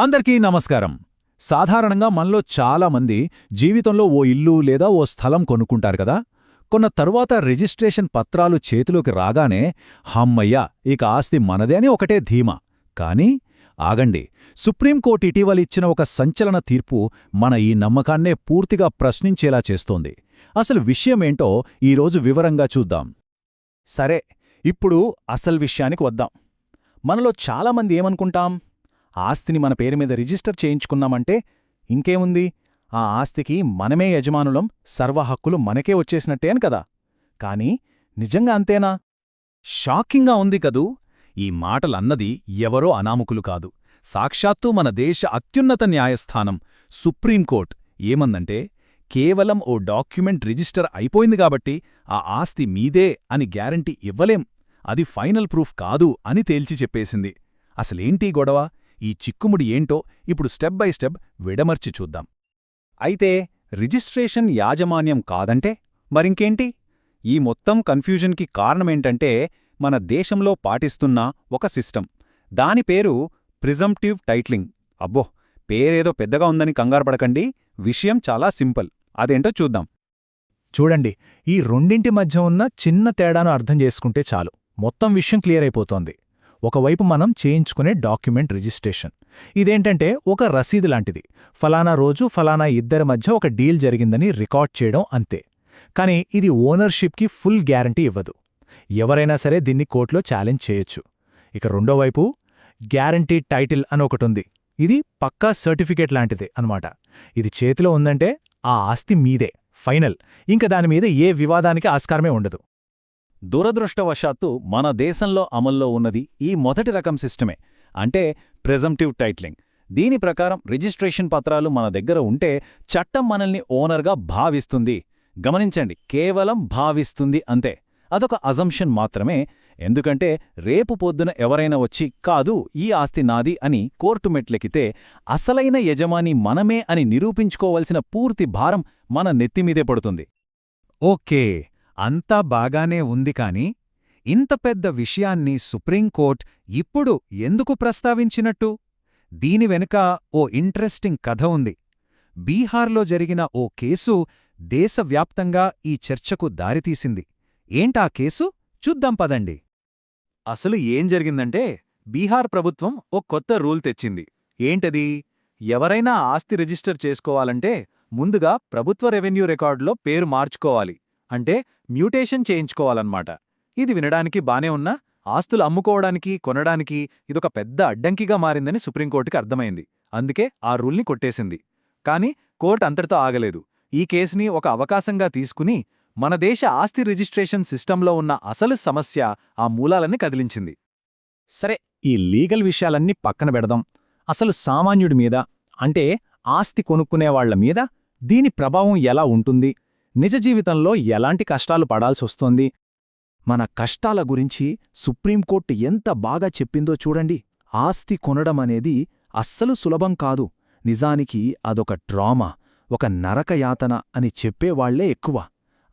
అందరికీ నమస్కారం. సాధారణంగా మనలో చాలామంది జీవితంలో ఓ ఇల్లు లేదా ఓ స్థలం కొనుక్కుంటారు కదా. కొన్న తరువాత రిజిస్ట్రేషన్ పత్రాలు చేతిలోకి రాగానే హమ్మయ్యా ఇక ఆస్తి మనదే అని ఒకటే ధీమా. కానీ ఆగండి. సుప్రీంకోర్టు ఇటీవలిచ్చిన ఒక సంచలన తీర్పు మన ఈ నమ్మకాన్నే పూర్తిగా ప్రశ్నించేలా చేస్తోంది. అసలు విషయమేంటో ఈరోజు వివరంగా చూద్దాం. సరే ఇప్పుడు అసలు విషయానికి వద్దాం. మనలో చాలామంది ఏమనుకుంటాం? ఆస్తిని మన పేరు మీద రిజిస్టర్ చేయించుకున్నామంటే ఇంకేముంది? ఆ ఆస్తికి మనమే యజమానులం సర్వహక్కులు మనకే వచ్చేసినట్టే అని కదా. కాని నిజంగా అంతేనా? షాకింగ్గా ఉంది కదూ. ఈ మాటలన్నది ఎవరో అనామకులు కాదు. సాక్షాత్తూ మన దేశ అత్యున్నత న్యాయస్థానం సుప్రీంకోర్ట్ ఏమందంటే కేవలం ఓ డాక్యుమెంట్ రిజిస్టర్ అయిపోయింది కాబట్టి ఆ ఆస్తి మీదే అని గ్యారంటీ ఇవ్వలేం. అది ఫైనల్ ప్రూఫ్ కాదు అని తేల్చి చెప్పేసింది. అసలేంటీ గొడవ? ఈ చిక్కుముడి ఏంటో ఇప్పుడు స్టెప్ బై స్టెప్ విడమర్చి చూద్దాం. అయితే రిజిస్ట్రేషన్ యాజమాన్యం కాదంటే మరింకేంటి? ఈ మొత్తం కన్ఫ్యూజన్కి కారణమేంటంటే మన దేశంలో పాటిస్తున్న ఒక సిస్టమ్. దాని పేరు ప్రిజంప్టివ్ టైట్లింగ్. అబ్బో! పేరేదో పెద్దగా ఉందని కంగారపడకండి విషయం చాలా సింపుల్. అదేంటో చూద్దాం. చూడండి ఈ రెండింటి మధ్య ఉన్న చిన్న తేడాను అర్థం చేసుకుంటే చాలు. మొత్తం విషయం క్లియర్ అయిపోతోంది. ఒకవైపు మనం చేయించుకునే డాక్యుమెంట్ రిజిస్ట్రేషన్. ఇదేంటంటే ఒక రసీదు లాంటిది. ఫలానా రోజు ఫలానా ఇద్దరి మధ్య ఒక డీల్ జరిగిందని రికార్డ్ చేయడం అంతే. కానీ ఇది ఓనర్షిప్కి ఫుల్ గ్యారంటీ ఇవ్వదు. ఎవరైనా సరే దీన్ని కోర్టులో ఛాలెంజ్ చేయొచ్చు. ఇక రెండో వైపు గ్యారంటీ టైటిల్ అని ఒకటుంది ఇది పక్కా సర్టిఫికేట్ లాంటిదే అన్నమాట. ఇది చేతిలో ఉందంటే ఆ ఆస్తి మీదే ఫైనల్. ఇంక దానిమీద ఏ వివాదానికి ఆస్కారమే ఉండదు. దురదృష్టవశాత్తు మన దేశంలో అమల్లో ఉన్నది ఈ మొదటి రకం సిస్టమే అంటే ప్రెజంప్టివ్ టైట్లింగ్. దీని ప్రకారం రిజిస్ట్రేషన్ పత్రాలు మన దగ్గర ఉంటే చట్టం మనల్ని ఓనర్గా భావిస్తుంది. గమనించండి కేవలం భావిస్తుంది అంతే. అదొక అజంప్షన్ మాత్రమే. ఎందుకంటే రేపు పొద్దున ఎవరైనా వచ్చి కాదు ఈ ఆస్తి నాది అని కోర్టు మెట్లెక్కితే అసలైన యజమాని మనమే అని నిరూపించుకోవలసిన పూర్తి భారం మన నెత్తిమీదే పడుతుంది. ఓకే. అంతా బాగానే ఉంది కాని ఇంత పెద్ద విషయాన్ని సుప్రీంకోర్ట్ ఇప్పుడు ఎందుకు ప్రస్తావించినట్టు? దీని వెనుక ఓ ఇంట్రెస్టింగ్ కథ ఉంది. బీహార్లో జరిగిన ఓ కేసు దేశవ్యాప్తంగా ఈ చర్చకు దారితీసింది. ఏంటా కేసు? చూద్దాం పదండి. అసలు ఏం జరిగిందంటే బీహార్ ప్రభుత్వం ఓ కొత్త రూల్ తెచ్చింది. ఏంటది? ఎవరైనా ఆస్తి రిజిస్టర్ చేసుకోవాలంటే ముందుగా ప్రభుత్వ రెవెన్యూ రికార్డులో పేరు మార్చుకోవాలి. అంటే మ్యూటేషన్ చేయించుకోవాలన్నమాట. ఇది వినడానికి బానే ఉన్నా ఆస్తులు అమ్ముకోవడానికి కొనడానికి ఇదొక పెద్ద అడ్డంకిగా మారిందని సుప్రీంకోర్టుకి అర్థమైంది. అందుకే ఆ రూల్ని కొట్టేసింది. కాని కోర్టు అంతటితో ఆగలేదు. ఈ కేసుని ఒక అవకాశంగా తీసుకుని మన దేశ ఆస్తి రిజిస్ట్రేషన్ సిస్టంలో ఉన్న అసలు సమస్య ఆ మూలాలని కదిలించింది. సరే ఈ లీగల్ విషయాలన్నీ పక్కన పెడదాం. అసలు సామాన్యుడి మీద అంటే ఆస్తి కొనుక్కునేవాళ్ళ మీద దీని ప్రభావం ఎలా ఉంటుంది? నిజ జీవితంలో ఎలాంటి కష్టాలు పడాల్సొస్తోంది మన కష్టాల గురించి సుప్రీంకోర్టు ఎంత బాగా చెప్పిందో చూడండి. ఆస్తి కొనడం అనేది అస్సలు సులభం కాదు. నిజానికి అదొక డ్రామా ఒక నరకయాతన అని చెప్పేవాళ్ళే ఎక్కువ.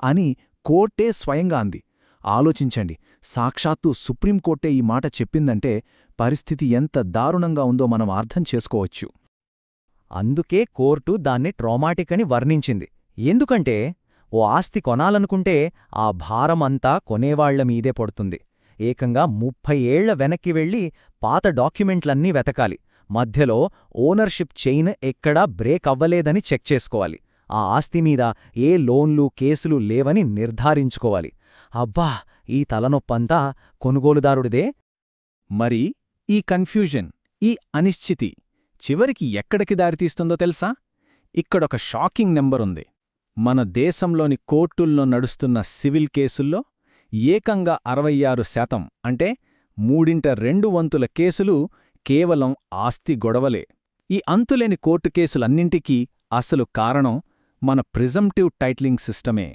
అని కోర్టే స్వయంగా అంది. ఆలోచించండి. సాక్షాత్తు సుప్రీంకోర్టే ఈ మాట చెప్పిందంటే పరిస్థితి ఎంత దారుణంగా ఉందో మనం అర్థం చేసుకోవచ్చు. అందుకే కోర్టు దాన్ని ట్రామాటిక్ అని వర్ణించింది. ఎందుకంటే ఓ ఆస్తి కొనాలనుకుంటే ఆ భారమంతా కొనేవాళ్ళ మీదే పడుతుంది. ఏకంగా ముప్పై ఏళ్ళ వెనక్కి వెళ్ళి పాత డాక్యుమెంట్లన్నీ వెతకాలి. మధ్యలో ఓనర్షిప్ చైన్ ఎక్కడా బ్రేక్ అవ్వలేదని చెక్ చేసుకోవాలి. ఆ ఆస్తి మీద ఏ లోన్లు కేసులు లేవని నిర్ధారించుకోవాలి. అబ్బా! ఈ తలనొప్పంతా కొనుగోలుదారుడిదే? మరి ఈ కన్ఫ్యూజన్ ఈ అనిశ్చితి చివరికి ఎక్కడికి దారితీస్తుందో తెలుసా? ఇక్కడొక షాకింగ్ నెంబరుంది. మన దేశంలోని కోర్టుల్లో నడుస్తున్న సివిల్ కేసుల్లో ఏకంగా అరవై ఆరు శాతం అంటే మూడింట రెండు వంతుల కేసులు కేవలం ఆస్తి గొడవలే. ఈ అంతులేని కోర్టు కేసులన్నింటికీ అసలు కారణం మన ప్రిజంప్టివ్ టైట్లింగ్ సిస్టమే.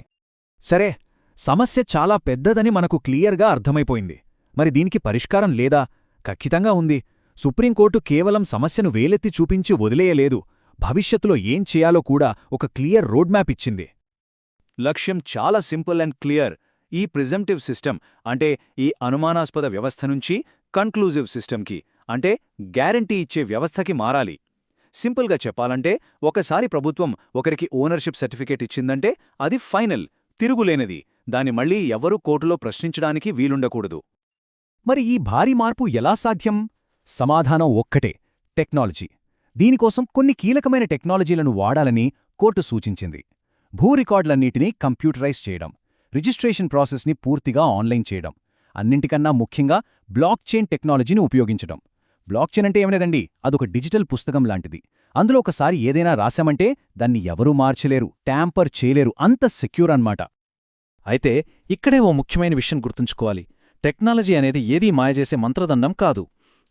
సరే సమస్య చాలా పెద్దదని మనకు క్లియర్గా అర్థమైపోయింది. మరి దీనికి పరిష్కారం లేదా? ఖచ్చితంగా ఉంది. సుప్రీంకోర్టు కేవలం సమస్యను వేలెత్తి చూపించి వదిలేయలేదు. భవిష్యత్తులో ఏం చేయాలో కూడా ఒక క్లియర్ రోడ్ మ్యాప్ ఇచ్చింది. లక్ష్యం చాలా సింపుల్ అండ్ క్లియర్. ఈ ప్రిజంప్టివ్ సిస్టమ్ అంటే ఈ అనుమానాస్పద వ్యవస్థ నుంచి కన్క్లూజివ్ సిస్టమ్కి అంటే గ్యారంటీ ఇచ్చే వ్యవస్థకి మారాలి. సింపుల్గా చెప్పాలంటే ఒకసారి ప్రభుత్వం ఒకరికి ఓనర్షిప్ సర్టిఫికేట్ ఇచ్చిందంటే అది ఫైనల్ తిరుగులేనిది. దాని మళ్ళీ ఎవరూ కోర్టులో ప్రశ్నించడానికి వీలుండకూడదు. మరి ఈ భారీ మార్పు ఎలా సాధ్యం? సమాధానం ఒక్కటే టెక్నాలజీ. దీనికోసం కొన్ని కీలకమైన టెక్నాలజీలను వాడాలని కోర్టు సూచించింది. భూ రికార్డులన్నిటినీ కంప్యూటరైజ్ చేయడం రిజిస్ట్రేషన్ ప్రాసెస్ని పూర్తిగా ఆన్లైన్ చేయడం అన్నింటికన్నా ముఖ్యంగా బ్లాక్ చైన్ టెక్నాలజీని ఉపయోగించడం. బ్లాక్ చైన్ అంటే ఏమనేదండి? అదొక డిజిటల్ పుస్తకం లాంటిది. అందులో ఒకసారి ఏదైనా రాశామంటే దాన్ని ఎవరూ మార్చలేరు ట్యాంపర్ చేయలేరు అంత సెక్యూర్ అన్నమాట. అయితే ఇక్కడే ఓ ముఖ్యమైన విషయం గుర్తుంచుకోవాలి. టెక్నాలజీ అనేది ఏదీ మాయజేసే మంత్రదండం కాదు.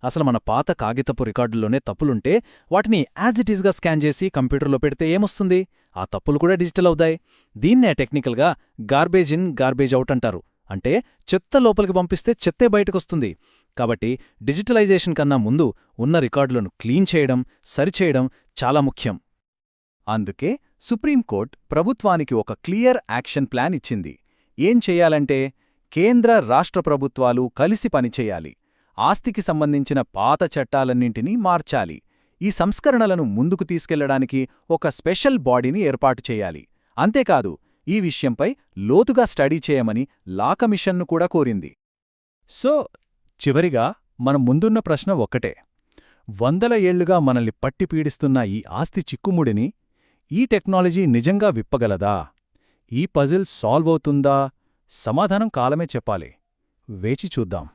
అసలు మన పాత కాగితపు రికార్డుల్లోనే తప్పులుంటే వాటిని యాజ్ ఇట్ ఈజ్గా స్కాన్ చేసి కంప్యూటర్లో పెడితే ఏమొస్తుంది? ఆ తప్పులు కూడా డిజిటల్ అవుతాయి. దీన్నే టెక్నికల్గా గార్బేజ్ ఇన్ గార్బేజ్ అవుట్ అంటారు. అంటే చెత్త లోపలికి పంపిస్తే చెత్తే బయటకొస్తుంది. కాబట్టి డిజిటలైజేషన్ కన్నా ముందు ఉన్న రికార్డులను క్లీన్ చేయడం సరిచేయడం చాలా ముఖ్యం. అందుకే సుప్రీంకోర్టు ప్రభుత్వానికి ఒక క్లియర్ యాక్షన్ ప్లాన్ ఇచ్చింది. ఏం చెయ్యాలంటే కేంద్ర రాష్ట్ర ప్రభుత్వాలు కలిసి పనిచేయాలి. ఆస్తికి సంబంధించిన పాత చట్టాలన్నింటినీ మార్చాలి. ఈ సంస్కరణలను ముందుకు తీసుకెళ్ళడానికి ఒక స్పెషల్ బాడీని ఏర్పాటు చేయాలి. అంతేకాదు ఈ విషయంపై లోతుగా స్టడీ చేయమని లా కమిషన్ను కూడా కోరింది. సో చివరిగా మన ముందున్న ప్రశ్న ఒక్కటే. వందల ఏళ్ళుగా మనల్ని పట్టి పీడిస్తున్న ఈ ఆస్తి చిక్కుముడిని ఈ టెక్నాలజీ నిజంగా విప్పగలదా? ఈ పజిల్ సాల్వ్ అవుతుందా? సమాధానం కాలమే చెప్పాలి. వేచి చూద్దాం.